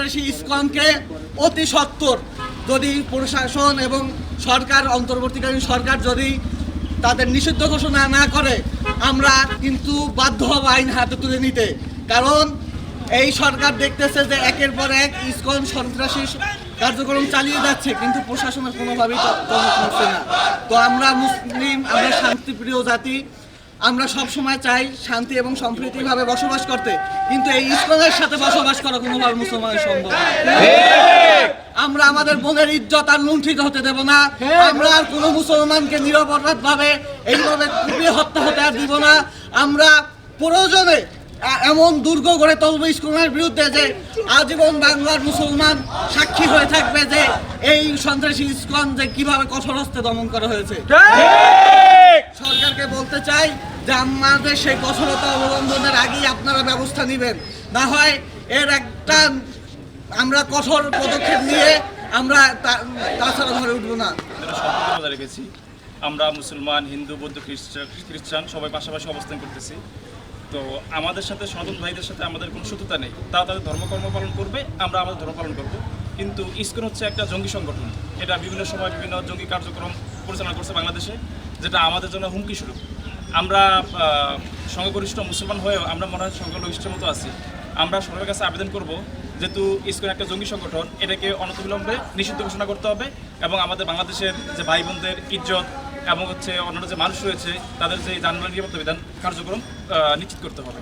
সন্ত্রাসী ইসকনকে অতি সত্বর যদি প্রশাসন এবং সরকার, অন্তর্বর্তীকালীন সরকার যদি তাদের নিষিদ্ধ ঘোষণা না করে, আমরা কিন্তু বাধ্য হব আইন হাতে তুলে নিতে। কারণ এই সরকার দেখতেছে যে একের পর এক ইসকন সন্ত্রাসী কার্যক্রম চালিয়ে যাচ্ছে, কিন্তু প্রশাসনের কোনোভাবেই না। তো আমরা মুসলিম, আমরা শান্তিপ্রিয় জাতি আমরা সব সময় চাই শান্তি এবং সম্প্রীতিভাবে বসবাস করতে, কিন্তু এই ইসকনের সাথে বসবাস করা কোনোভাবে মুসলমানের সম্ভব আমরা আমাদের বোনের ইজ্জত আর লুণ্ঠিত হতে দেব না। আমরা আর কোনো মুসলমানকে নিরপরাধ ভাবে এইভাবে কুপিয়ে হত্যা হতে আর দিব না। আমরা প্রয়োজনে এমন দুর্গ গড়ে তুলব ইস্কনের বিরুদ্ধে যে আজীবন বাংলার মুসলমান সাক্ষী হয়ে থাকবে যে এই সন্ত্রাসী ইস্কন যে কীভাবে কঠোর হস্তে দমন করা হয়েছে। সরকারকে বলতে চাই যে আমাদের সেই কঠোরতা অবলম্বনের আগেই আপনারা ব্যবস্থা নেবেন। না হয় এর একটা আমরা কঠোর পদক্ষেপ নিয়ে আমরা তাছাড়া ধরে উঠবো না। আমরা মুসলমান, হিন্দু, বৌদ্ধ খ্রিস্টান সবাই পাশাপাশি অবস্থান করতেছি। তো আমাদের সাথে সনাতন ভাইদের সাথে আমাদের কোনো শত্রুতা নেই। তারা তাদের ধর্মকর্ম পালন করবে, আমরা আমাদের ধর্ম পালন করব। কিন্তু ইসকন হচ্ছে একটা জঙ্গি সংগঠন। এটা বিভিন্ন সময় বিভিন্ন জঙ্গি কার্যক্রম পরিচালনা করছে বাংলাদেশে, যেটা আমাদের জন্য হুমকি স্বরূপ। আমরা সংখ্যাগরিষ্ঠ মুসলমান হয়েও আমরা মনে হয় সংখ্যালঘিষ্ঠের মতো আছি। আমরা সরকারের কাছে আবেদন করব যেহেতু ইসকন একটা জঙ্গি সংগঠন, এটাকে অনতিবিলম্বে নিষিদ্ধ ঘোষণা করতে হবে এবং আমাদের বাংলাদেশের যে ভাই বোনদের ইজ্জত এবং হচ্ছে অন্যান্য যে মানুষ রয়েছে, তাদের যে নিরাপত্তা বিধান কার্যক্রম নিশ্চিত করতে হবে।